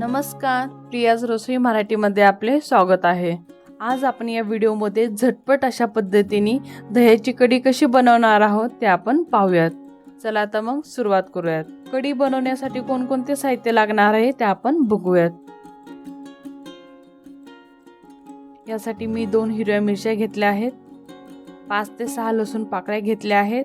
नमस्कार प्रियाज रसोई मराठीमध्ये आपले स्वागत आहे. आज आपण या व्हिडिओमध्ये झटपट अशा पद्धतीने दह्याची कढी कशी बनवणार आहोत ते आपण पाहूयात. चला आता मग सुरुवात करूयात. कढी बनवण्यासाठी कोणकोणते साहित्य लागणार आहे ते आपण बघूयात. यासाठी मी दोन हिरव्या मिरच्या घेतल्या आहेत. पाच ते सहा लसूण पाकळ्या घेतल्या आहेत.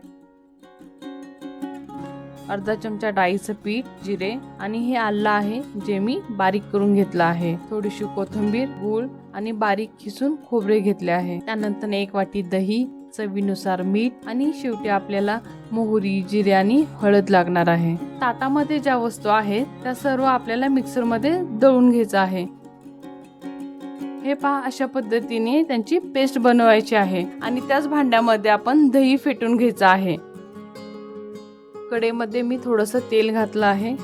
अर्धा चमचा डाळीचं पीठ जिरे आणि हे आलं आहे जे मी बारीक करून घेतलं आहे. थोडीशी कोथिंबीर गूळ आणि बारीक खिसून खोबरे घेतले आहे. त्यानंतर एक वाटी दही चवीनुसार मीठ आणि शेवटी आपल्याला मोहरी जिरे आणि हळद लागणार आहे. ताटामध्ये ज्या वस्तू आहेत त्या सर्व आपल्याला मिक्सरमध्ये दळून घ्यायचं आहे. हे पहा अशा पद्धतीने त्यांची पेस्ट बनवायची आहे आणि त्याच भांड्यामध्ये आपण दही फेटून घ्यायचं आहे. कडेमध्ये मी थोडंसं तेल घातलं आहे.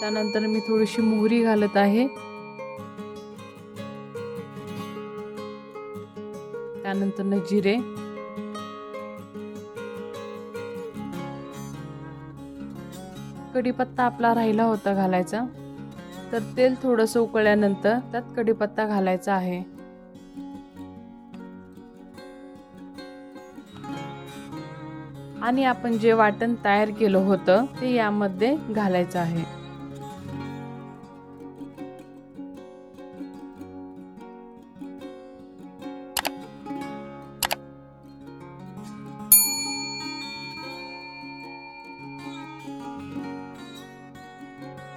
त्यानंतर मी थोडीशी मोहरी घालत आहे. त्यानंतर न जिरे. कढीपत्ता आपला राहिला होता घालायचा. तर तेल थोडंसं उकळल्यानंतर त्यात कढीपत्ता घालायचा आहे. आणि आपण जे वाटण तयार केलं होतं ते यामध्ये घालायचं आहे.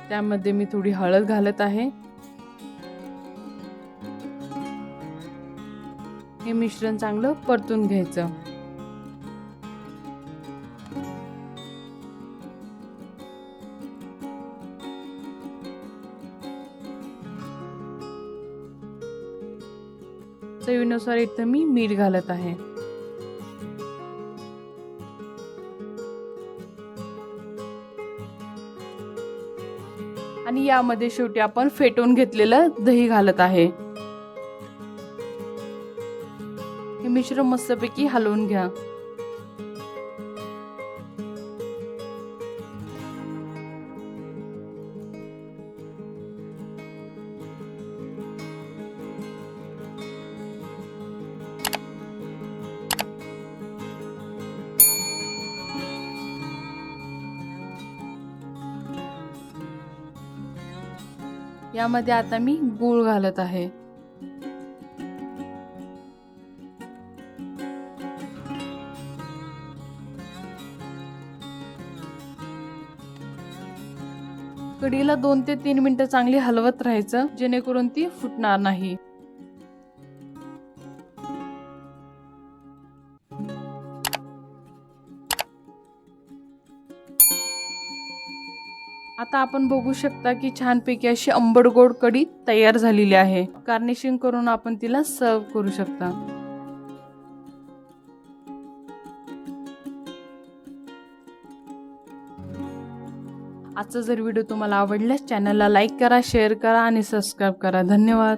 त्यामध्ये मी थोडी हळद घालत आहे. हे मिश्रण चांगलं परतून घ्यायचं. चवीनुसार इथं मी मीठ घालत आहे. आणि यामध्ये शेवटी आपण फेटून घेतलेलं दही घालत आहे. हे मिश्रण मस्तपैकी हलवून घ्या. यामध्ये आता मी गूळ घालत आहे. कढीला दोन ते तीन मिनिटं चांगली हलवत राहायचं जेणेकरून ती फुटणार नाही. आता आपण बघू शकता की छानपैकी अशी आंबट गोड कढी तयार झालेली आहे. गार्निशिंग करून आपण तिला सर्व करू शकता. आजचा जर व्हिडिओ तुम्हाला आवडल्यास चॅनलला लाईक करा शेअर करा आणि सबस्क्राईब करा. धन्यवाद.